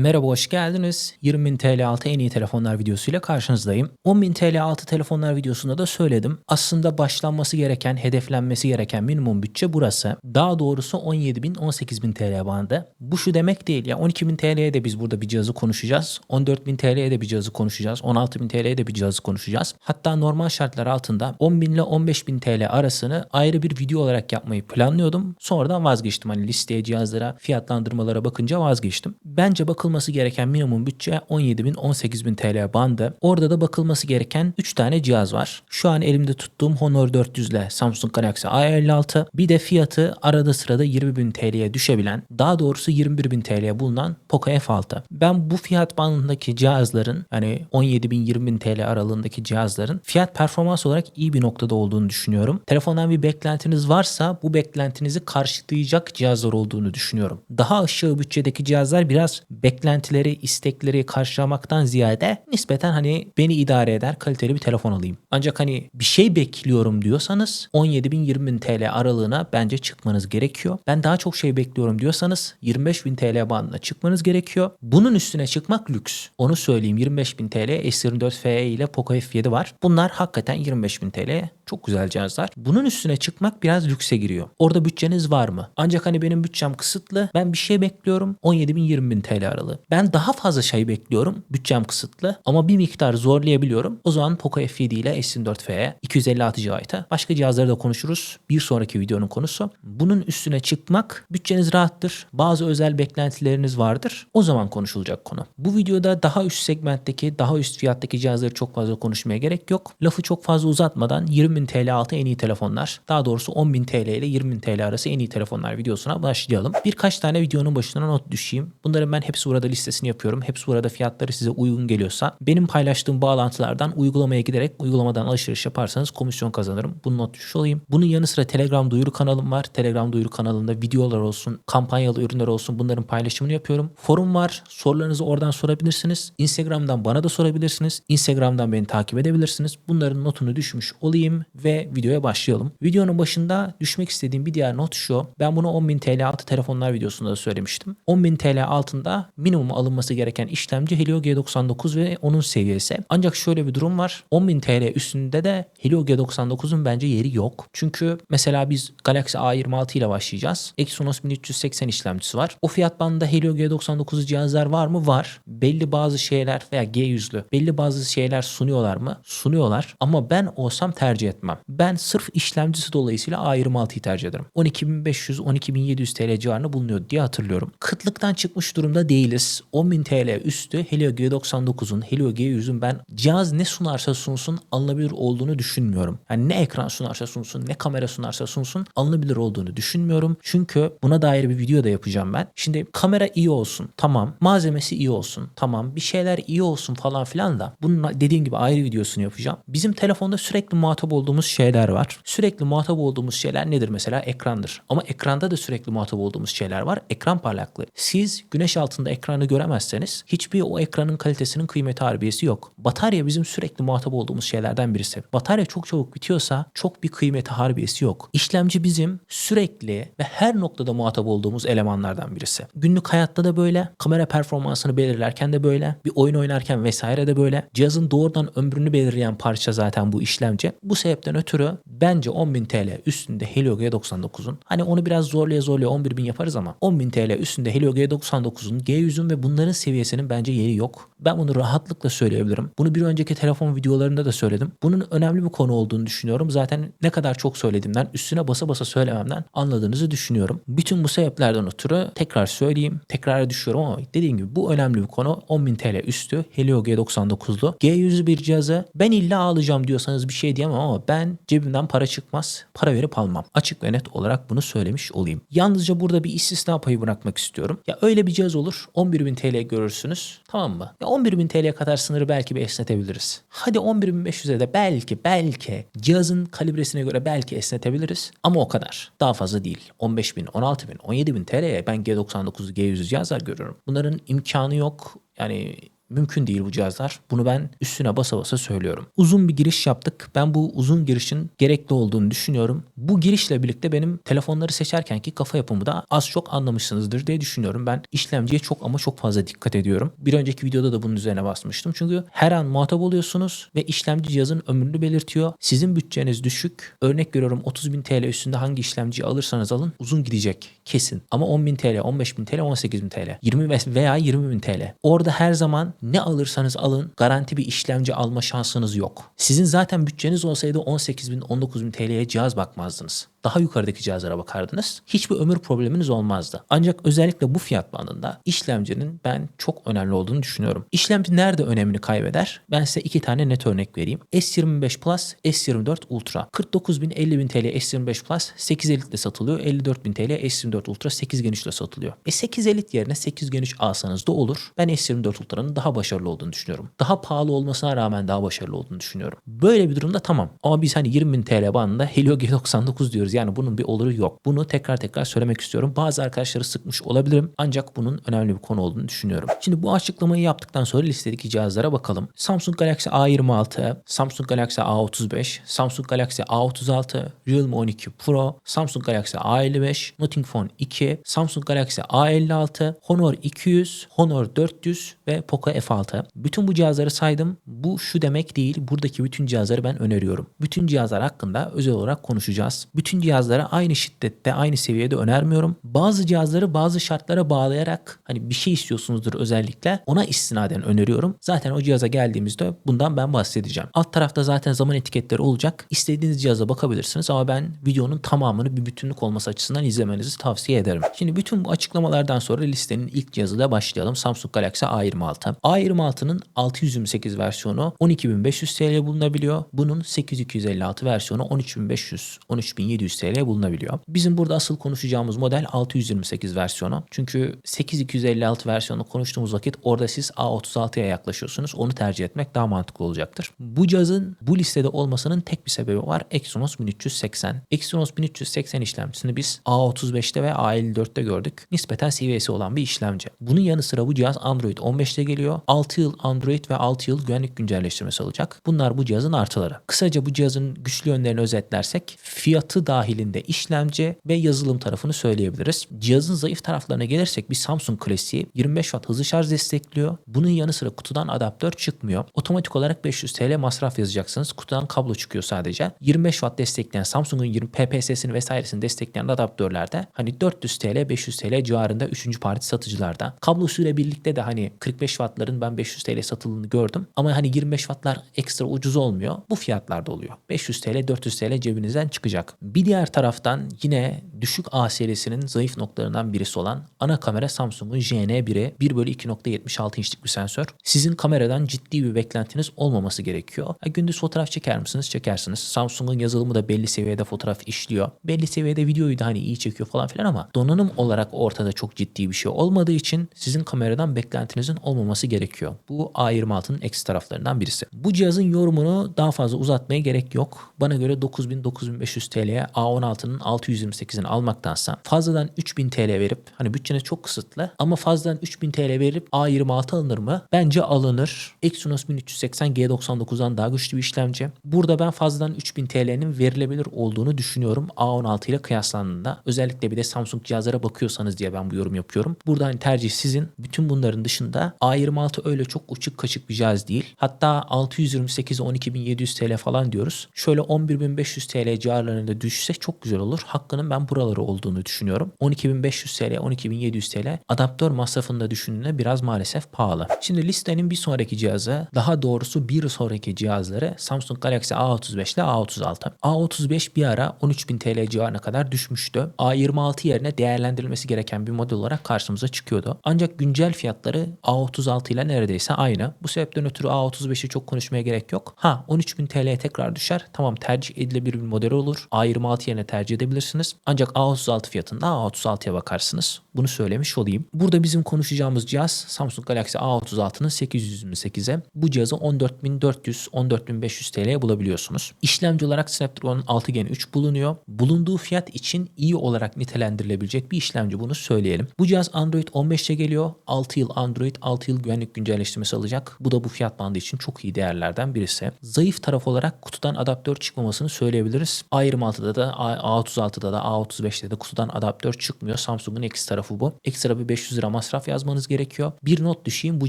Merhaba hoş geldiniz. 20.000 TL altı en iyi telefonlar videosuyla karşınızdayım. 10.000 TL altı telefonlar videosunda da söyledim. Aslında başlanması gereken, hedeflenmesi gereken minimum bütçe burası. Daha doğrusu 17.000 18.000 TL bandı. Bu şu demek değil ya 12.000 TL'ye de biz burada bir cihazı konuşacağız. 14.000 TL'ye de bir cihazı konuşacağız. 16.000 TL'ye de bir cihazı konuşacağız. Hatta normal şartlar altında 10.000 ile 15.000 TL arasını ayrı bir video olarak yapmayı planlıyordum. Sonradan vazgeçtim. Hani listeye cihazlara, fiyatlandırmalara bakınca vazgeçtim. Bence bakılması gereken minimum bütçe 17.000 18.000 TL bandı. Orada da bakılması gereken 3 tane cihaz var. Şu an elimde tuttuğum Honor 400 ile Samsung Galaxy A56. Bir de fiyatı arada sırada 20.000 TL'ye düşebilen, daha doğrusu 21.000 TL'ye bulunan Poco F6. Ben bu fiyat bandındaki cihazların yani 17.000 20.000 TL aralığındaki cihazların fiyat performans olarak iyi bir noktada olduğunu düşünüyorum. Telefondan bir beklentiniz varsa bu beklentinizi karşılayacak cihazlar olduğunu düşünüyorum. Daha aşağı bütçedeki cihazlar biraz beklentileri, istekleri karşılamaktan ziyade nispeten hani beni idare eder kaliteli bir telefon alayım. Ancak hani bir şey bekliyorum diyorsanız 17 bin 20 bin TL aralığına bence çıkmanız gerekiyor. Ben daha çok şey bekliyorum diyorsanız 25 bin TL bandına çıkmanız gerekiyor. Bunun üstüne çıkmak lüks. Onu söyleyeyim 25 bin TL S24 FE ile Poco F7 var. Bunlar hakikaten 25 bin TL çok güzel cihazlar. Bunun üstüne çıkmak biraz lükse giriyor. Orada bütçeniz var mı? Ancak hani benim bütçem kısıtlı. Ben bir şey bekliyorum. 17 bin 20 bin TL aralığı. Ben daha fazla şey bekliyorum. Bütçem kısıtlı. Ama bir miktar zorlayabiliyorum. O zaman Poco F7 ile S24 FE 256 GB'a. Başka cihazları da konuşuruz. Bir sonraki videonun konusu. Bunun üstüne çıkmak bütçeniz rahattır. Bazı özel beklentileriniz vardır. O zaman konuşulacak konu. Bu videoda daha üst segmentteki, daha üst fiyattaki cihazları çok fazla konuşmaya gerek yok. Lafı çok fazla uzatmadan 20 10.000 TL altı en iyi telefonlar. Daha doğrusu 10.000 TL ile 20.000 TL arası en iyi telefonlar videosuna başlayalım. Birkaç tane videonun başına not düşeyim. Bunların ben hepsi burada listesini yapıyorum. Hepsi burada fiyatları size uygun geliyorsa benim paylaştığım bağlantılardan uygulamaya giderek uygulamadan alışveriş yaparsanız komisyon kazanırım. Bunu not düşmüş olayım. Bunun yanı sıra Telegram duyuru kanalım var. Telegram duyuru kanalında videolar olsun, kampanyalı ürünler olsun bunların paylaşımını yapıyorum. Forum var. Sorularınızı oradan sorabilirsiniz. Instagram'dan bana da sorabilirsiniz. Instagram'dan beni takip edebilirsiniz. Bunların notunu düşmüş olayım ve videoya başlayalım. Videonun başında düşmek istediğim bir diğer not şu. Ben bunu 10.000 TL altı telefonlar videosunda da söylemiştim. 10.000 TL altında minimum alınması gereken işlemci Helio G99 ve onun seviyesi. Ancak şöyle bir durum var. 10.000 TL üstünde de Helio G99'un bence yeri yok. Çünkü mesela biz Galaxy A26 ile başlayacağız. Exynos 1380 işlemcisi var. O fiyat bandında Helio G99 cihazlar var mı? Var. Belli bazı şeyler veya G100'lü belli bazı şeyler sunuyorlar mı? Sunuyorlar. Ama ben olsam tercih etmem. Ben sırf işlemcisi dolayısıyla A26'yı tercih ederim. 12.500-12.700 TL civarında bulunuyor diye hatırlıyorum. Kıtlıktan çıkmış durumda değiliz. 10.000 TL üstü Helio G99'un, Helio G100'ün ben cihaz ne sunarsa sunsun alınabilir olduğunu düşünmüyorum. Yani ne ekran sunarsa sunsun, ne kamera sunarsa sunsun alınabilir olduğunu düşünmüyorum. Çünkü buna dair bir video da yapacağım ben. Şimdi kamera iyi olsun. Tamam. Malzemesi iyi olsun. Tamam. Bir şeyler iyi olsun falan filan da bunun dediğim gibi ayrı videosunu yapacağım. Bizim telefonda sürekli muhatap olduğumuz şeyler var. Sürekli muhatap olduğumuz şeyler nedir mesela? Ekrandır. Ama ekranda da sürekli muhatap olduğumuz şeyler var. Ekran parlaklığı. Siz güneş altında ekranı göremezseniz hiçbir o ekranın kalitesinin kıymeti harbiyesi yok. Batarya bizim sürekli muhatap olduğumuz şeylerden birisi. Batarya çok çabuk bitiyorsa çok bir kıymeti harbiyesi yok. İşlemci bizim sürekli ve her noktada muhatap olduğumuz elemanlardan birisi. Günlük hayatta da böyle, kamera performansını belirlerken de böyle, bir oyun oynarken vesaire de böyle. Cihazın doğrudan ömrünü belirleyen parça zaten bu işlemci. Bu sebepten ötürü bence 10.000 TL üstünde Helio G99'un hani onu biraz zorlaya zorlaya 11.000 yaparız ama 10.000 TL üstünde Helio G99'un G100'ün ve bunların seviyesinin bence yeri yok. Ben bunu rahatlıkla söyleyebilirim. Bunu bir önceki telefon videolarında da söyledim. Bunun önemli bir konu olduğunu düşünüyorum. Zaten ne kadar çok söylediğimden, üstüne basa basa söylememden anladığınızı düşünüyorum. Bütün bu sebeplerden ötürü tekrar söyleyeyim. Tekrar düşüyorum ama dediğim gibi bu önemli bir konu. 10.000 TL üstü Helio G99'lu. G100'lü bir cihazı ben illa alacağım diyorsanız bir şey diyemem ama ben cebimden para çıkmaz. Para verip almam. Açık ve net olarak bunu söylemiş olayım. Yalnızca burada bir istisna payı bırakmak istiyorum. Ya öyle bir cihaz olur. 11.000 TL görürsünüz. Tamam mı? Ya 11.000 TL'ye kadar sınırı belki bir esnetebiliriz. Hadi 11.500'e de belki belki cihazın kalibresine göre belki esnetebiliriz. Ama o kadar. Daha fazla değil. 15.000, 16.000, 17.000 TL'ye ben G99, G100 cihazlar görüyorum. Bunların imkanı yok. Yani Mümkün değil bu cihazlar. Bunu ben üstüne basa basa söylüyorum. Uzun bir giriş yaptık. Ben bu uzun girişin gerekli olduğunu düşünüyorum. Bu girişle birlikte benim telefonları seçerken ki kafa yapımı da az çok anlamışsınızdır diye düşünüyorum. Ben işlemciye çok ama çok fazla dikkat ediyorum. Bir önceki videoda da bunun üzerine basmıştım. Çünkü her an muhatap oluyorsunuz ve işlemci cihazın ömrünü belirtiyor. Sizin bütçeniz düşük. Örnek veriyorum 30.000 TL üstünde hangi işlemciyi alırsanız alın uzun gidecek kesin. Ama 10.000 TL, 15.000 TL, 18.000 TL, 20 veya 20.000 TL. Orada her zaman ne alırsanız alın garanti bir işlemci alma şansınız yok. Sizin zaten bütçeniz olsaydı 18.000, 19.000 TL'ye cihaz bakmazdınız daha yukarıdaki cihazlara bakardınız. Hiçbir ömür probleminiz olmazdı. Ancak özellikle bu fiyat bandında işlemcinin ben çok önemli olduğunu düşünüyorum. İşlemci nerede önemini kaybeder? Ben size iki tane net örnek vereyim. S25 Plus, S24 Ultra. 49.000 50.000 TL S25 Plus 8 Elite ile satılıyor. 54.000 TL S24 Ultra 8 Geniş ile satılıyor. E 8 Elite yerine 8 Geniş alsanız da olur. Ben S24 Ultra'nın daha başarılı olduğunu düşünüyorum. Daha pahalı olmasına rağmen daha başarılı olduğunu düşünüyorum. Böyle bir durumda tamam. Ama biz hani 20.000 TL bandında Helio G99 diyoruz. Yani bunun bir oluru yok. Bunu tekrar tekrar söylemek istiyorum. Bazı arkadaşları sıkmış olabilirim. Ancak bunun önemli bir konu olduğunu düşünüyorum. Şimdi bu açıklamayı yaptıktan sonra listedeki cihazlara bakalım. Samsung Galaxy A26, Samsung Galaxy A35, Samsung Galaxy A36, Realme 12 Pro, Samsung Galaxy A55, Nothing Phone 2, Samsung Galaxy A56, Honor 200, Honor 400 ve Poco F6. Bütün bu cihazları saydım. Bu şu demek değil. Buradaki bütün cihazları ben öneriyorum. Bütün cihazlar hakkında özel olarak konuşacağız. Bütün cihazlara aynı şiddette, aynı seviyede önermiyorum. Bazı cihazları bazı şartlara bağlayarak hani bir şey istiyorsunuzdur özellikle ona istinaden öneriyorum. Zaten o cihaza geldiğimizde bundan ben bahsedeceğim. Alt tarafta zaten zaman etiketleri olacak. İstediğiniz cihaza bakabilirsiniz ama ben videonun tamamını bir bütünlük olması açısından izlemenizi tavsiye ederim. Şimdi bütün bu açıklamalardan sonra listenin ilk cihazıyla başlayalım. Samsung Galaxy A26. A26'nın 628 versiyonu 12.500 TL bulunabiliyor. Bunun 8256 versiyonu 13.500, 13.700 TL bulunabiliyor. Bizim burada asıl konuşacağımız model 628 versiyonu. Çünkü 8256 versiyonu konuştuğumuz vakit orada siz A36'ya yaklaşıyorsunuz. Onu tercih etmek daha mantıklı olacaktır. Bu cihazın bu listede olmasının tek bir sebebi var. Exynos 1380. Exynos 1380 işlemcisini biz A35'te ve A54'te gördük. Nispeten seviyesi olan bir işlemci. Bunun yanı sıra bu cihaz Android 15'te geliyor. 6 yıl Android ve 6 yıl güvenlik güncelleştirmesi alacak. Bunlar bu cihazın artıları. Kısaca bu cihazın güçlü yönlerini özetlersek fiyatı dahilinde işlemci ve yazılım tarafını söyleyebiliriz. Cihazın zayıf taraflarına gelirsek bir Samsung klasiği 25 Watt hızlı şarj destekliyor. Bunun yanı sıra kutudan adaptör çıkmıyor. Otomatik olarak 500 TL masraf yazacaksınız. Kutudan kablo çıkıyor sadece. 25 Watt destekleyen Samsung'un 20 PPS'sini vesairesini destekleyen adaptörlerde hani 400 TL 500 TL civarında 3. parti satıcılarda. Kablosuyla birlikte de hani 45 Watt'ların ben 500 TL satıldığını gördüm. Ama hani 25 Watt'lar ekstra ucuz olmuyor. Bu fiyatlarda oluyor. 500 TL 400 TL cebinizden çıkacak. Bir diğer taraftan yine düşük A serisinin zayıf noktalarından birisi olan ana kamera Samsung'un JN1'i 1 bölü 2.76 inçlik bir sensör. Sizin kameradan ciddi bir beklentiniz olmaması gerekiyor. Ha, gündüz fotoğraf çeker misiniz? Çekersiniz. Samsung'un yazılımı da belli seviyede fotoğraf işliyor. Belli seviyede videoyu da hani iyi çekiyor falan filan ama donanım olarak ortada çok ciddi bir şey olmadığı için sizin kameradan beklentinizin olmaması gerekiyor. Bu A26'nın eksi taraflarından birisi. Bu cihazın yorumunu daha fazla uzatmaya gerek yok. Bana göre 9000-9500 TL'ye A16'nın 628'ini almaktansa fazladan 3000 TL verip hani bütçeniz çok kısıtlı ama fazladan 3000 TL verip A26 alınır mı? Bence alınır. Exynos 1380 G99'dan daha güçlü bir işlemci. Burada ben fazladan 3000 TL'nin verilebilir olduğunu düşünüyorum A16 ile kıyaslandığında. Özellikle bir de Samsung cihazlara bakıyorsanız diye ben bu yorum yapıyorum. Burada hani tercih sizin. Bütün bunların dışında A26 öyle çok uçuk kaçık bir cihaz değil. Hatta 628 12700 TL falan diyoruz. Şöyle 11500 TL civarlarında düşse çok güzel olur. Hakkının ben buraları olduğunu düşünüyorum. 12500 TL, 12700 TL adaptör masrafında düşündüğünde biraz maalesef pahalı. Şimdi listenin bir sonraki cihazı, daha doğrusu bir sonraki cihazları Samsung Galaxy A35 ile A36. A35 bir ara 13000 TL civarına kadar düşmüştü. A26 yerine değerlendirilmesi gereken bir model olarak karşımıza çıkıyordu. Ancak güncel fiyatları A36 ile neredeyse aynı. Bu sebepten ötürü A35'i çok konuşmaya gerek yok. Ha 13000 TL'ye tekrar düşer. Tamam tercih edilebilir bir model olur. A26 A26 yerine tercih edebilirsiniz. Ancak A36 fiyatında A36'ya bakarsınız. Bunu söylemiş olayım. Burada bizim konuşacağımız cihaz Samsung Galaxy A36'nın 828'e. Bu cihazı 14.400 14.500 TL'ye bulabiliyorsunuz. İşlemci olarak Snapdragon 6 Gen 3 bulunuyor. Bulunduğu fiyat için iyi olarak nitelendirilebilecek bir işlemci bunu söyleyelim. Bu cihaz Android 15'e geliyor. 6 yıl Android 6 yıl güvenlik güncelleştirmesi alacak. Bu da bu fiyat bandı için çok iyi değerlerden birisi. Zayıf taraf olarak kutudan adaptör çıkmamasını söyleyebiliriz. A26'da da A36'da da A35'te de kutudan adaptör çıkmıyor. Samsung'un eksi tarafı bu. Ekstra bir 500 lira masraf yazmanız gerekiyor. Bir not düşeyim bu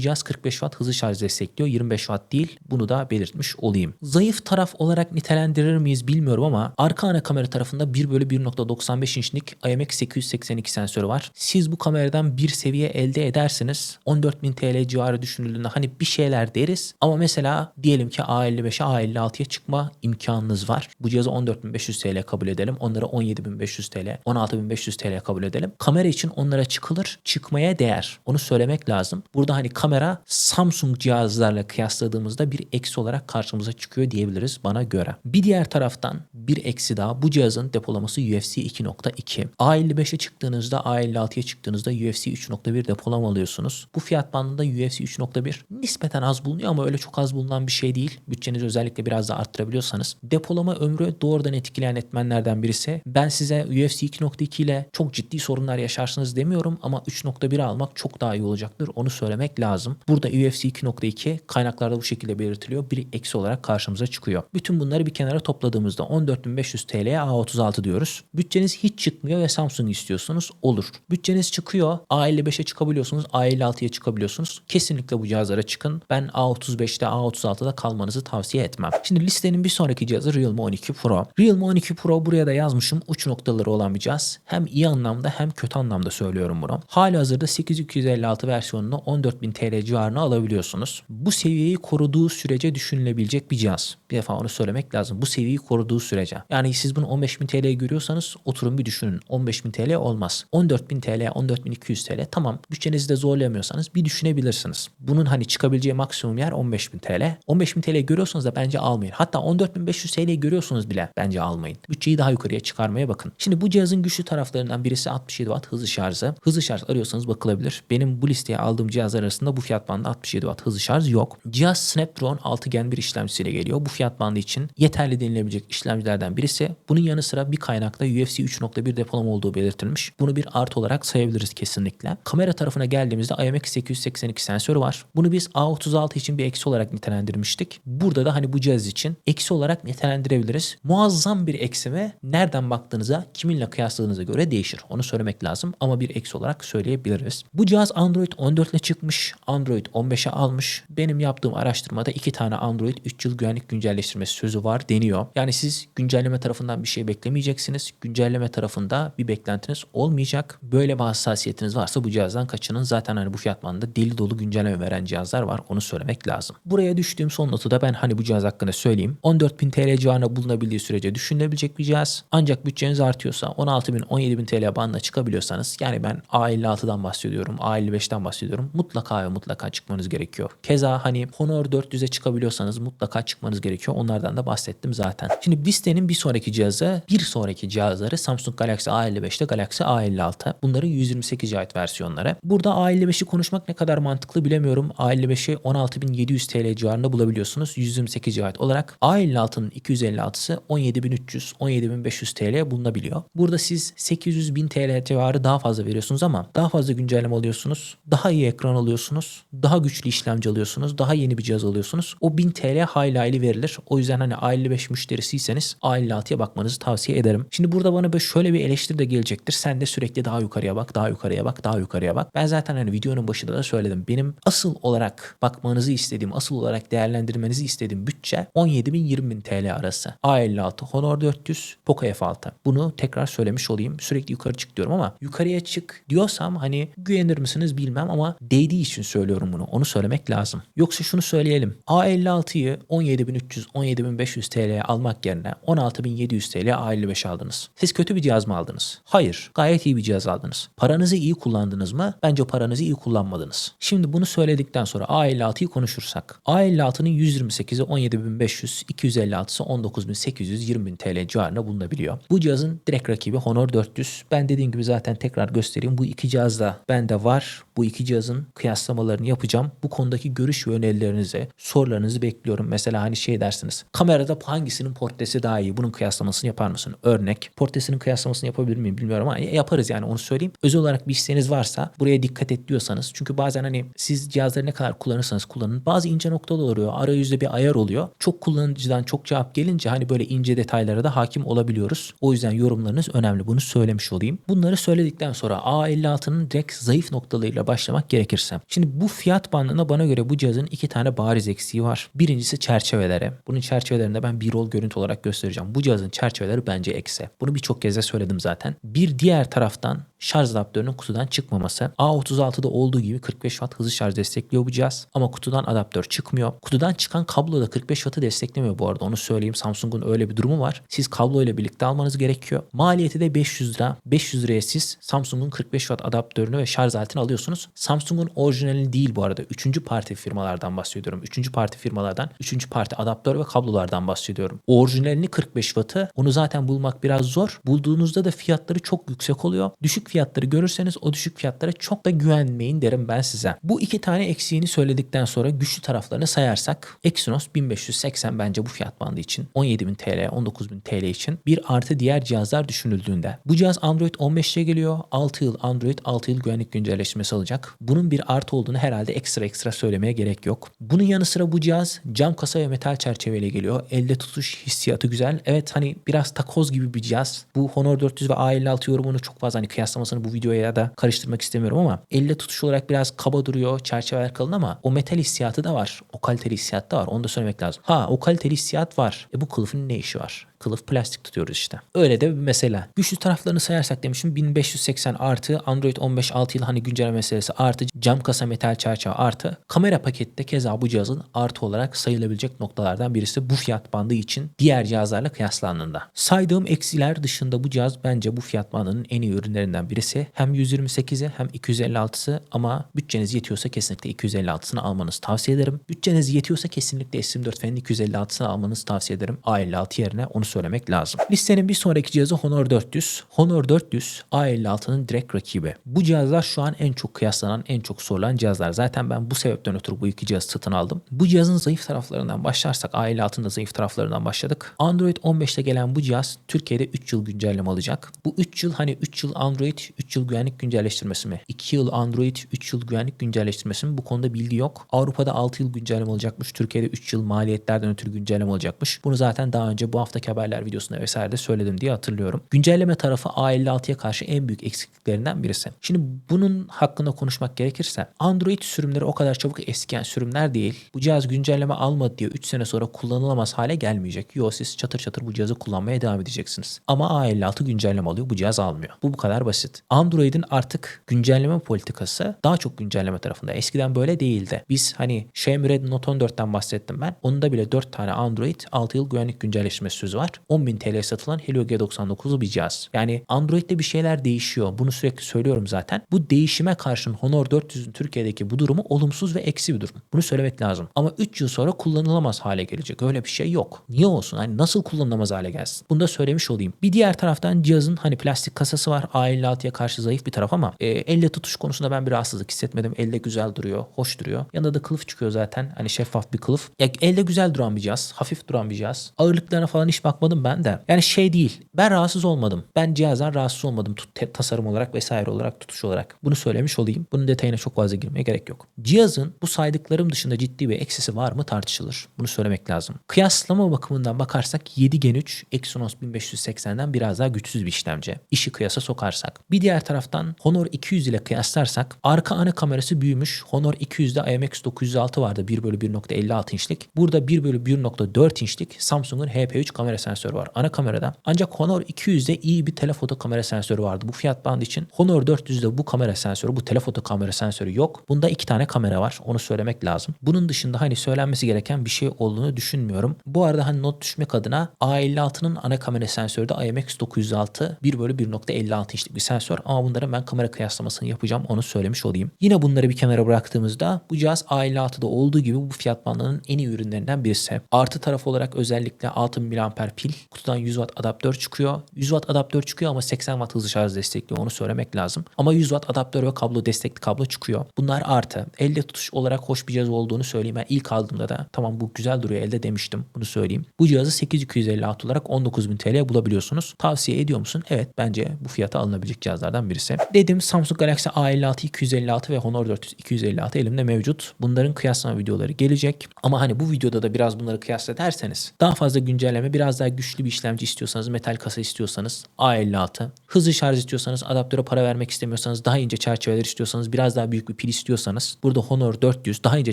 cihaz 45 Watt hızlı şarj destekliyor. 25 Watt değil. Bunu da belirtmiş olayım. Zayıf taraf olarak nitelendirir miyiz bilmiyorum ama arka ana kamera tarafında 1 bölü 1.95 inçlik IMX882 sensörü var. Siz bu kameradan bir seviye elde edersiniz. 14.000 TL civarı düşünüldüğünde hani bir şeyler deriz ama mesela diyelim ki A55'e A56'ya çıkma imkanınız var. Bu cihazı 14.500 TL kabul edelim. Onlara 17.500 TL, 16.500 TL kabul edelim. Kamera için onlara çıkılır, çıkmaya değer. Onu söylemek lazım. Burada hani kamera Samsung cihazlarla kıyasladığımızda bir eksi olarak karşımıza çıkıyor diyebiliriz bana göre. Bir diğer taraftan bir eksi daha bu cihazın depolaması UFC 2.2. A55'e çıktığınızda A56'ya çıktığınızda UFC 3.1 depolama alıyorsunuz. Bu fiyat bandında UFC 3.1 nispeten az bulunuyor ama öyle çok az bulunan bir şey değil. Bütçenizi özellikle biraz da arttırabiliyorsanız. Depolama ömrü doğrudan etkileyen etmenlerden birisi. Ben size UFC 2.2 ile çok ciddi sorunlar yaşarsınız demiyorum ama 3.1 almak çok daha iyi olacaktır. Onu söylemek lazım. Burada UFC 2.2 kaynaklarda bu şekilde belirtiliyor. Bir eksi olarak karşımıza çıkıyor. Bütün bunları bir kenara topladığımızda 14.500 TL'ye A36 diyoruz. Bütçeniz hiç çıkmıyor ve Samsung istiyorsunuz. Olur. Bütçeniz çıkıyor. A55'e çıkabiliyorsunuz. A56'ya çıkabiliyorsunuz. Kesinlikle bu cihazlara çıkın. Ben A35'te A36'da kalmanızı tavsiye etmem. Şimdi listenin bir sonraki cihazı Realme 12 Pro. Realme 12 Pro buraya da yazmışım. Uç noktaları cihaz. Hem iyi anlamda hem kötü anlamda söylüyorum bunu. Hali hazırda 8256 versiyonunu 14.000 TL civarına alabiliyorsunuz. Bu seviyeyi koruduğu sürece düşünülebilecek bir cihaz. Bir defa onu söylemek lazım. Bu seviyeyi koruduğu sürece. Yani siz bunu 15.000 TL'ye görüyorsanız oturun bir düşünün. 15.000 TL olmaz. 14.000 TL, 14.200 TL tamam. Bütçenizi de zorlayamıyorsanız bir düşünebilirsiniz. Bunun hani çıkabileceği maksimum yer 15.000 TL. 15.000 TL görüyorsanız da bence almayın. Hatta 14.500 TL'yi görüyorsunuz bile bence almayın. Bütçeyi daha yukarıya çıkarmaya bakın. Şimdi bu cihazın güçlü taraflarından birisi 67 Watt hızlı şarjı. Hızlı şarj arıyorsanız bakılabilir. Benim bu listeye aldığım cihazlar arasında bu fiyat bandı 67 Watt hızlı şarj yok. Cihaz Snapdragon 6 Gen bir işlemcisiyle geliyor. Bu fiyat bandı için yeterli denilebilecek işlemcilerden birisi. Bunun yanı sıra bir kaynakta UFC 3.1 depolama olduğu belirtilmiş. Bunu bir artı olarak sayabiliriz kesinlikle. Kamera tarafına geldiğimizde IMX882 sensörü var. Bunu biz A36 için bir eksi olarak nitelendirmiştik. Burada da hani bu cihaz için eksi olarak nitelendirebiliriz. Muazzam bir eksi mi? Nereden baktığınıza, kiminle kıyasladığınıza göre değişir. Onu söylemek lazım ama bir eksi olarak söyleyebiliriz. Bu cihaz Android 14 ile çıkmış. Android 15'e almış. Benim yaptığım araştırmada iki tane Android 3 yıl güvenlik güncelleştirmesi sözü var deniyor. Yani siz güncelleme tarafından bir şey beklemeyeceksiniz. Güncelleme tarafında bir beklentiniz olmayacak. Böyle bir hassasiyetiniz varsa bu cihazdan kaçının. Zaten hani bu fiyat bandında deli dolu güncelleme veren cihazlar var. Onu söylemek lazım. Buraya düştüğüm son notu da ben hani bu cihaz hakkında söyleyeyim. 14.000 TL civarında bulunabildiği sürece düşünülebilecek bir cihaz. Ancak bütçeniz artıyorsa 16.000 17.000 TL bandına çıkabiliyorsanız yani ben A56'dan bahsediyorum, A55'ten bahsediyorum. Mutlaka ve mutlaka çıkmanız gerekiyor. Keza hani Honor 400'e çıkabiliyorsanız mutlaka çıkmanız gerekiyor. Onlardan da bahsettim zaten. Şimdi listenin bir sonraki cihazı, bir sonraki cihazları Samsung Galaxy A55'te Galaxy A56. Bunların 128 GB versiyonları. Burada A55'i konuşmak ne kadar mantıklı bilemiyorum. A55'i 16.700 TL civarında bulabiliyorsunuz. 128 GB olarak. A56'nın 256'sı 17.300, 17.500 TL bulunabiliyor. Burada siz 800 bin TL civarı daha fazla veriyorsunuz ama daha fazla güncelleme alıyorsunuz. Daha iyi ekran alıyorsunuz. Daha güçlü işlemci alıyorsunuz. Daha yeni bir cihaz alıyorsunuz. O 1000 TL hayli hayli verilir. O yüzden hani A55 müşterisiyseniz A56'ya bakmanızı tavsiye ederim. Şimdi burada bana böyle şöyle bir eleştiri de gelecektir. Sen de sürekli daha yukarıya bak, daha yukarıya bak, daha yukarıya bak. Ben zaten hani videonun başında da söyledim. Benim asıl olarak bakmanızı istediğim, asıl olarak değerlendirmenizi istediğim bütçe 17 bin 20 bin TL arası. A56, Honor 400, Poco F6. Bunu tekrar söylemiş olayım. Sürekli yukarı çık diyorum ama yukarıya çık diyorsam hani güvenir misiniz bilmem ama değdiği için söylüyorum bunu. Onu söylemek lazım. Yoksa şunu söyleyelim. A56'yı 17.300, 17.500 TL'ye almak yerine 16.700 TL A55 aldınız. Siz kötü bir cihaz mı aldınız? Hayır. Gayet iyi bir cihaz aldınız. Paranızı iyi kullandınız mı? Bence paranızı iyi kullanmadınız. Şimdi bunu söyledikten sonra A56'yı konuşursak. A56'nın 128'i 17.500, 256'sı 19.800, 20.000 TL civarında yararına bulunabiliyor. Bu cihazın direkt rakibi Honor 400. Ben dediğim gibi zaten tekrar göstereyim. Bu iki cihaz da bende var. Bu iki cihazın kıyaslamalarını yapacağım. Bu konudaki görüş ve önerilerinizi, sorularınızı bekliyorum. Mesela hani şey dersiniz. Kamerada hangisinin portresi daha iyi? Bunun kıyaslamasını yapar mısın? Örnek. Portresinin kıyaslamasını yapabilir miyim bilmiyorum ama yaparız yani onu söyleyeyim. Özel olarak bir isteğiniz varsa buraya dikkat et diyorsanız. Çünkü bazen hani siz cihazları ne kadar kullanırsanız kullanın. Bazı ince noktalar oluyor. Arayüzde bir ayar oluyor. Çok kullanıcıdan çok cevap gelince hani böyle ince detaylara da hakim olabiliyoruz. O yüzden yorumlarınız önemli. Bunu söylemiş olayım. Bunları söyledikten sonra A56'nın direkt zayıf noktalarıyla başlamak gerekirse. Şimdi bu fiyat bandına bana göre bu cihazın iki tane bariz eksiği var. Birincisi çerçeveleri. Bunun çerçevelerinde ben bir rol görüntü olarak göstereceğim. Bu cihazın çerçeveleri bence eksi. Bunu birçok kez de söyledim zaten. Bir diğer taraftan şarj adaptörünün kutudan çıkmaması. A36'da olduğu gibi 45 Watt hızlı şarj destekliyor bu cihaz ama kutudan adaptör çıkmıyor. Kutudan çıkan kablo da 45 Watt'ı desteklemiyor bu arada onu söyleyeyim. Samsung'un öyle bir durumu var. Siz kablo ile birlikte almanız gerekiyor. Maliyeti de 500 lira. 500 liraya siz Samsung'un 45 Watt adaptörünü ve şarj aletini alıyorsunuz. Samsung'un orijinali değil bu arada. Üçüncü parti firmalardan bahsediyorum. Üçüncü parti firmalardan, üçüncü parti adaptör ve kablolardan bahsediyorum. Orijinalini 45 Watt'ı onu zaten bulmak biraz zor. Bulduğunuzda da fiyatları çok yüksek oluyor. Düşük fiyatları görürseniz o düşük fiyatlara çok da güvenmeyin derim ben size. Bu iki tane eksiğini söyledikten sonra güçlü taraflarını sayarsak Exynos 1580 bence bu fiyat bandı için 17.000 TL, 19.000 TL için bir artı diğer cihazlar düşünüldüğünde. Bu cihaz Android 15'e geliyor. 6 yıl Android 6 yıl güvenlik güncelleşmesi alacak. Bunun bir artı olduğunu herhalde ekstra ekstra söylemeye gerek yok. Bunun yanı sıra bu cihaz cam kasa ve metal çerçeveyle geliyor. Elde tutuş hissiyatı güzel. Evet hani biraz takoz gibi bir cihaz. Bu Honor 400 ve A56 yorumunu çok fazla hani kıyaslamasını bu videoya da karıştırmak istemiyorum ama elle tutuş olarak biraz kaba duruyor. Çerçeveler kalın ama o metal hissiyatı da var. O kaliteli hissiyat da var. Onu da söylemek lazım. Ha o kaliteli hissiyat var. E bu kılıfın ne işi var? Kılıf plastik tutuyoruz işte. Öyle de bir mesele. Güçlü taraflarını sayarsak demişim 1580 artı Android 15 6 yıl hani güncelleme meselesi artı cam kasa metal çerçeve artı kamera pakette keza bu cihazın artı olarak sayılabilecek noktalardan birisi bu fiyat bandı için diğer cihazlarla kıyaslandığında. Saydığım eksiler dışında bu cihaz bence bu fiyat bandının en iyi ürünlerinden birisi. Hem 128'i hem 256'sı ama bütçeniz yetiyorsa kesinlikle 256'sını almanızı tavsiye ederim. Bütçeniz yetiyorsa kesinlikle S24 Fan'in 256'sını almanızı tavsiye ederim. A56 yerine onu söylemek lazım. Listenin bir sonraki cihazı Honor 400. Honor 400 A56'nın direkt rakibi. Bu cihazlar şu an en çok kıyaslanan, en çok sorulan cihazlar. Zaten ben bu sebepten ötürü bu iki cihazı satın aldım. Bu cihazın zayıf taraflarından başlarsak A56'nın da zayıf taraflarından başladık. Android 15'te gelen bu cihaz Türkiye'de 3 yıl güncelleme alacak. Bu 3 yıl hani 3 yıl Android, 3 yıl güvenlik güncelleştirmesi mi? 2 yıl Android, 3 yıl güvenlik güncelleştirmesi mi? Bu konuda bilgi yok. Avrupa'da 6 yıl güncelleme alacakmış. Türkiye'de 3 yıl maliyetlerden ötürü güncelleme alacakmış. Bunu zaten daha önce bu haftaki haberler videosunda vesaire de söyledim diye hatırlıyorum. Güncelleme tarafı A56'ya karşı en büyük eksikliklerinden birisi. Şimdi bunun hakkında konuşmak gerekirse Android sürümleri o kadar çabuk eskiyen sürümler değil. Bu cihaz güncelleme almadı diye 3 sene sonra kullanılamaz hale gelmeyecek. Yo siz çatır çatır bu cihazı kullanmaya devam edeceksiniz. Ama A56 güncelleme alıyor. Bu cihaz almıyor. Bu bu kadar basit. Android'in artık güncelleme politikası daha çok güncelleme tarafında. Eskiden böyle değildi. Biz hani Redmi Note 14'ten bahsettim ben. Onda bile 4 tane Android 6 yıl güvenlik güncelleşmesi sözü var. 10.000 TL satılan Helio G99'lu bir cihaz. Yani Android'de bir şeyler değişiyor. Bunu sürekli söylüyorum zaten. Bu değişime karşın Honor 400'ün Türkiye'deki bu durumu olumsuz ve eksi bir durum. Bunu söylemek lazım. Ama 3 yıl sonra kullanılamaz hale gelecek. Öyle bir şey yok. Niye olsun? Hani nasıl kullanılamaz hale gelsin? Bunu da söylemiş olayım. Bir diğer taraftan cihazın hani plastik kasası var. A56'ya karşı zayıf bir taraf ama e, elle tutuş konusunda ben bir rahatsızlık hissetmedim. Elle güzel duruyor, hoş duruyor. Yanında da kılıf çıkıyor zaten. Hani şeffaf bir kılıf. Ya, elde güzel duran bir cihaz. Hafif duran bir cihaz. Ağırlıklarına falan hiç bakmadım ben de. Yani şey değil. Ben rahatsız olmadım. Ben cihazdan rahatsız olmadım. Tut, tasarım olarak vesaire olarak, tutuş olarak. Bunu söylemiş olayım. Bunun detayına çok fazla girmeye gerek yok. Cihazın bu saydıklarım dışında ciddi bir eksisi var mı tartışılır. Bunu söylemek lazım. Kıyaslama bakımından bakarsak 7 Gen 3 Exynos 1580'den biraz daha güçsüz bir işlemci. İşi kıyasa sokarsak. Bir diğer taraftan Honor 200 ile kıyaslarsak arka ana kamerası büyümüş. Honor 200'de IMX 906 vardı 1 bölü 1.56 inçlik. Burada 1 bölü 1.4 inçlik Samsung'un HP3 kamera sensörü var ana kamerada. Ancak Honor 200'de iyi bir telefoto kamera sensörü vardı bu fiyat bandı için. Honor 400'de bu kamera sensörü, bu telefoto kamera sensörü yok. Bunda iki tane kamera var. Onu söylemek lazım. Bunun dışında hani söylenmesi gereken bir şey olduğunu düşünmüyorum. Bu arada hani not düşmek adına A56'nın ana kamera sensörü de IMX 906 1 bölü 1.56 inçlik bir sensör. Ama bunların ben kamera kıyaslamasını yapacağım. Onu söylemiş olayım. Yine bunları bir kenara bıraktığımızda bu cihaz A56'da olduğu gibi bu fiyat bandının en iyi ürünlerinden birisi. Artı taraf olarak özellikle 6000 mAh pil. Kutudan 100 watt adaptör çıkıyor. 100 watt adaptör çıkıyor ama 80 watt hızlı şarj destekliyor. Onu söylemek lazım. Ama 100 watt adaptör ve kablo destekli kablo çıkıyor. Bunlar artı. Elle tutuş olarak hoş bir cihaz olduğunu söyleyeyim. Ben ilk aldığımda da tamam bu güzel duruyor elde demiştim. Bunu söyleyeyim. Bu cihazı 8256 olarak 19.000 TL'ye bulabiliyorsunuz. Tavsiye ediyor musun? Evet bence bu fiyata alınabilecek cihazlardan birisi. Dedim Samsung Galaxy A56 256 ve Honor 400 256 elimde mevcut. Bunların kıyaslama videoları gelecek. Ama hani bu videoda da biraz bunları kıyasla derseniz daha fazla güncelleme, biraz daha güçlü bir işlemci istiyorsanız, metal kasa istiyorsanız A56, hızlı şarj istiyorsanız, adaptöre para vermek istemiyorsanız, daha ince çerçeveler istiyorsanız, biraz daha büyük bir pil istiyorsanız, burada Honor 400, daha ince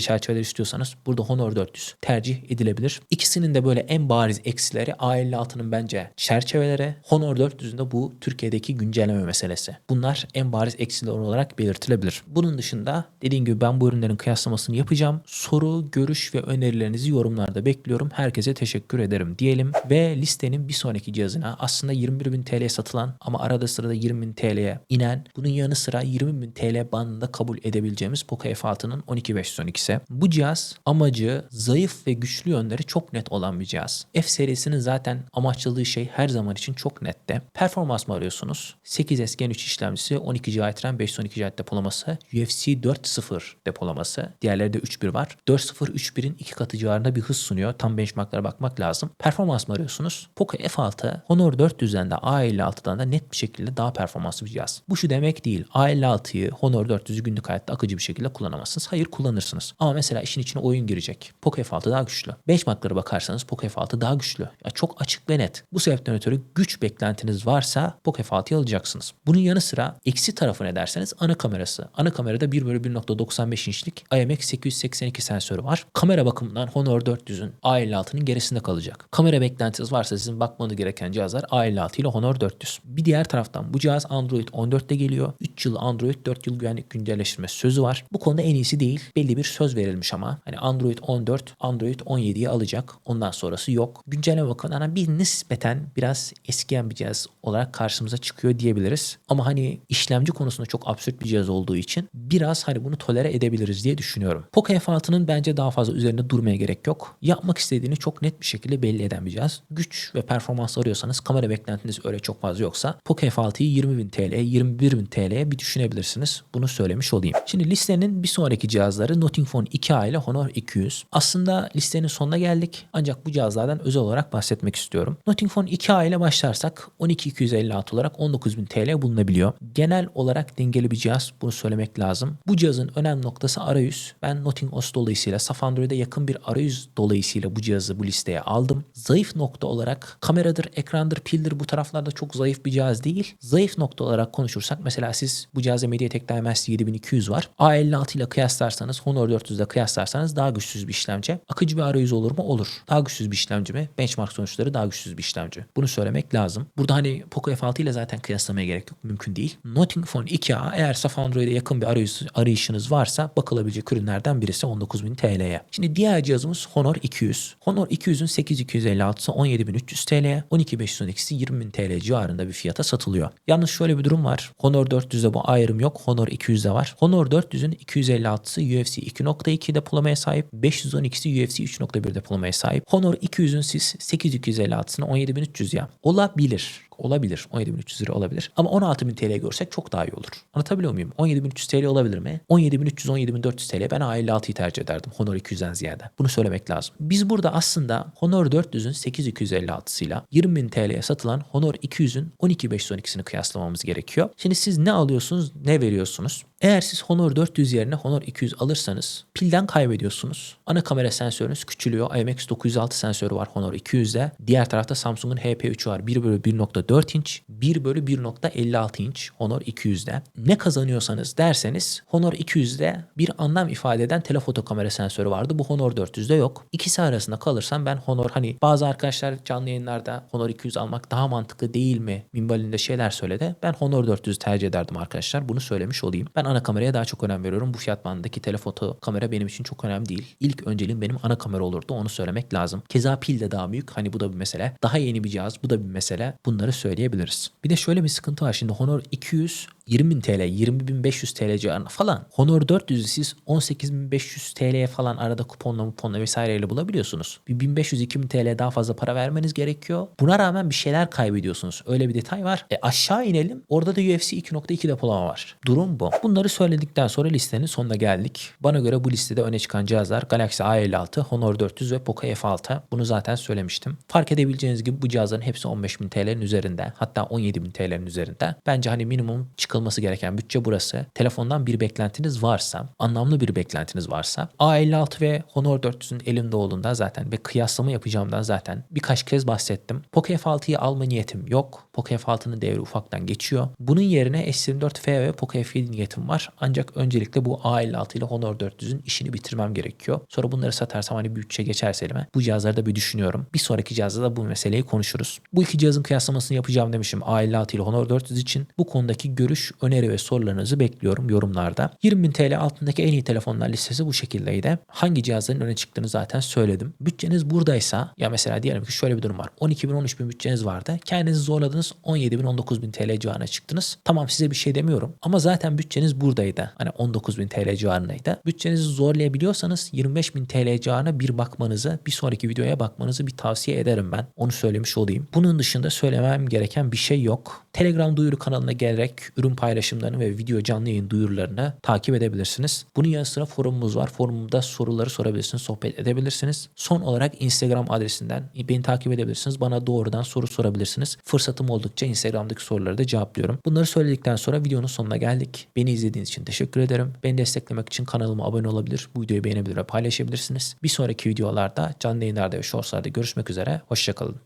çerçeveler istiyorsanız burada Honor 400 tercih edilebilir. İkisinin de böyle en bariz eksileri A56'nın bence çerçeveleri, Honor 400'ün de bu Türkiye'deki güncelleme meselesi. Bunlar en bariz eksiler olarak belirtilebilir. Bunun dışında dediğim gibi ben bu ürünlerin kıyaslamasını yapacağım. Soru, görüş ve önerilerinizi yorumlarda bekliyorum. Herkese teşekkür ederim diyelim ve listenin bir sonraki cihazına aslında 21.000 TL'ye satılan ama arada sırada 20.000 TL'ye inen bunun yanı sıra 20.000 TL bandında kabul edebileceğimiz Poco F6'nın 12512'si. Bu cihaz amacı zayıf ve güçlü yönleri çok net olan bir cihaz. F serisinin zaten amaçladığı şey her zaman için çok nette. Performans mı arıyorsunuz? 8S Gen 3 işlemcisi, 12 GB RAM, 512 GB depolaması, UFC 4.0 depolaması. Diğerleri de 3.1 var. 4.0 3.1'in iki katı civarında bir hız sunuyor. Tam benchmarklara bakmak lazım. Performans mı arıyorsunuz? Poco F6 Honor 400'den de A56'dan da net bir şekilde daha performanslı bir cihaz. Bu şu demek değil. A56'yı Honor 400'ü günlük hayatta akıcı bir şekilde kullanamazsınız. Hayır kullanırsınız. Ama mesela işin içine oyun girecek. Poco F6 daha güçlü. Benchmarklara bakarsanız Poco F6 daha güçlü. Ya çok açık ve net. Bu sebepten ötürü güç beklentiniz varsa Poco F6'yı alacaksınız. Bunun yanı sıra eksi tarafı ne derseniz ana kamerası. Ana kamerada 1 bölü 1.95 inçlik IMX882 sensörü var. Kamera bakımından Honor 400'ün A56'nın gerisinde kalacak. Kamera beklentiniz varsa sizin bakmanız gereken cihazlar A56 ile Honor 400. Bir diğer taraftan bu cihaz Android 14'te geliyor. 3 yıl Android 4 yıl güvenlik güncelleştirme sözü var. Bu konuda en iyisi değil. Belli bir söz verilmiş ama. Hani Android 14, Android 17'yi alacak. Ondan sonrası yok. Güncelleme bakımından bir nispeten biraz eskiyen bir cihaz olarak karşımıza çıkıyor diyebiliriz. Ama hani işlemci konusunda çok absürt bir cihaz olduğu için biraz hani bunu tolere edebiliriz diye düşünüyorum. Poco F6'nın bence daha fazla üzerinde durmaya gerek yok. Yapmak istediğini çok net bir şekilde belli eden bir cihaz. Güç ve performans arıyorsanız kamera beklentiniz öyle çok fazla yoksa Poco F6'yı 20.000 TL, 21.000 TL'ye bir düşünebilirsiniz. Bunu söylemiş olayım. Şimdi listenin bir sonraki cihazları Notting Phone 2A ile Honor 200. Aslında listenin sonuna geldik. Ancak bu cihazlardan özel olarak bahsetmek istiyorum. Notting Phone 2A ile başlarsak 12256 olarak 19.000 TL bulunabiliyor. Genel olarak dengeli bir cihaz. Bunu söylemek lazım. Bu cihazın önemli noktası arayüz. Ben Notting OS dolayısıyla Saf Android'e yakın bir arayüz dolayısıyla bu cihazı bu listeye aldım. Zayıf nokta olarak kameradır, ekrandır, pildir bu taraflarda çok zayıf bir cihaz değil. Zayıf nokta olarak konuşursak mesela siz bu cihazda MediaTek Dimensity 7200 var. A56 ile kıyaslarsanız Honor 400 ile kıyaslarsanız daha güçsüz bir işlemci. Akıcı bir arayüz olur mu? Olur. Daha güçsüz bir işlemci mi? Benchmark sonuçları daha güçsüz bir işlemci. Bunu söylemek lazım. Burada hani Poco F6 ile zaten kıyaslamaya gerek yok. Mümkün değil. Notting Phone 2A eğer saf Android'e yakın bir arayüz, arayışınız varsa bakılabilecek ürünlerden birisi 19.000 TL'ye. Şimdi diğer cihazımız Honor 200. Honor 200'ün 8256'sı 17.300 TL'ye, 12512'si 20.000 TL civarında bir fiyata satılıyor. Yalnız şöyle bir durum var. Honor 400'de bu ayrım yok. Honor 200'de var. Honor 400'ün 256'sı UFC 2.2 depolamaya sahip, 512'si UFC 3.1 depolamaya sahip. Honor 200'ün siz 8256'sını 17.300 ya. Olabilir olabilir. 17.300 lira olabilir. Ama 16.000 TL görsek çok daha iyi olur. Anlatabiliyor muyum? 17.300 TL olabilir mi? 17.300 17.400 TL ben A56'yı tercih ederdim Honor 200'den ziyade. Bunu söylemek lazım. Biz burada aslında Honor 400'ün 8256'sıyla 20.000 TL'ye satılan Honor 200'ün 12512'sini kıyaslamamız gerekiyor. Şimdi siz ne alıyorsunuz, ne veriyorsunuz? Eğer siz Honor 400 yerine Honor 200 alırsanız pilden kaybediyorsunuz. Ana kamera sensörünüz küçülüyor. IMX906 sensörü var Honor 200'de. Diğer tarafta Samsung'un HP3 var. 1 bölü 1.4 inç. 1 bölü 1.56 inç Honor 200'de. Ne kazanıyorsanız derseniz Honor 200'de bir anlam ifade eden telefoto kamera sensörü vardı. Bu Honor 400'de yok. İkisi arasında kalırsam ben Honor hani bazı arkadaşlar canlı yayınlarda Honor 200 almak daha mantıklı değil mi? Minvalinde şeyler söyledi. Ben Honor 400 tercih ederdim arkadaşlar. Bunu söylemiş olayım. Ben ana kameraya daha çok önem veriyorum. Bu fiyat bandındaki telefoto kamera benim için çok önemli değil. İlk önceliğim benim ana kamera olurdu. Onu söylemek lazım. Keza pil de daha büyük. Hani bu da bir mesele. Daha yeni bir cihaz. Bu da bir mesele. Bunları söyleyebiliriz. Bir de şöyle bir sıkıntı var. Şimdi Honor 200 20.000 TL, 20.500 TL civarında falan. Honor 400'ü siz 18.500 TL'ye falan arada kuponla kuponla vesaireyle bulabiliyorsunuz. Bir 1500-2000 TL daha fazla para vermeniz gerekiyor. Buna rağmen bir şeyler kaybediyorsunuz. Öyle bir detay var. E aşağı inelim. Orada da UFC 2.2 depolama var. Durum bu. Bunları söyledikten sonra listenin sonuna geldik. Bana göre bu listede öne çıkan cihazlar Galaxy A56, Honor 400 ve Poco F6. Bunu zaten söylemiştim. Fark edebileceğiniz gibi bu cihazların hepsi 15.000 TL'nin üzerinde. Hatta 17.000 TL'nin üzerinde. Bence hani minimum çıkılması gereken bütçe burası. Telefondan bir beklentiniz varsa, anlamlı bir beklentiniz varsa A56 ve Honor 400'ün elimde olduğunda zaten ve kıyaslama yapacağımdan zaten birkaç kez bahsettim. Poco F6'yı alma niyetim yok. Poco F6'nın devri ufaktan geçiyor. Bunun yerine S24F ve Poco F7 niyetim var. Ancak öncelikle bu A56 ile Honor 400'ün işini bitirmem gerekiyor. Sonra bunları satarsam hani bütçe geçerse elime bu cihazları da bir düşünüyorum. Bir sonraki cihazda da bu meseleyi konuşuruz. Bu iki cihazın kıyaslamasını yapacağım demişim A56 ile Honor 400 için. Bu konudaki görüş, öneri ve sorularınızı bekliyorum yorumlarda. 20.000 TL altındaki en iyi telefonlar listesi bu şekildeydi. Hangi cihazların öne çıktığını zaten söyledim. Bütçeniz buradaysa ya mesela diyelim ki şöyle bir durum var. 12.000-13.000 bütçeniz vardı. Kendinizi zorladınız 17.000-19.000 TL civarına çıktınız. Tamam size bir şey demiyorum ama zaten bütçeniz buradaydı. Hani 19.000 TL civarındaydı. Bütçenizi zorlayabiliyorsanız 25.000 TL civarına bir bakmanızı, bir sonraki videoya bakmanızı bir tavsiye ederim ben. Onu söylemiş olayım. Bunun dışında söylemem gereken bir şey yok. Telegram duyuru kanalına gelerek ürün paylaşımlarını ve video canlı yayın duyurularını takip edebilirsiniz. Bunun yanı sıra forumumuz var. Forumda soruları sorabilirsiniz, sohbet edebilirsiniz. Son olarak Instagram adresinden beni takip edebilirsiniz. Bana doğrudan soru sorabilirsiniz. Fırsatım oldukça Instagram'daki soruları da cevaplıyorum. Bunları söyledikten sonra videonun sonuna geldik. Beni izlediğiniz için teşekkür ederim. Beni desteklemek için kanalıma abone olabilir, bu videoyu beğenebilir ve paylaşabilirsiniz. Bir sonraki videolarda canlı yayınlarda ve shortslarda görüşmek üzere. Hoşçakalın.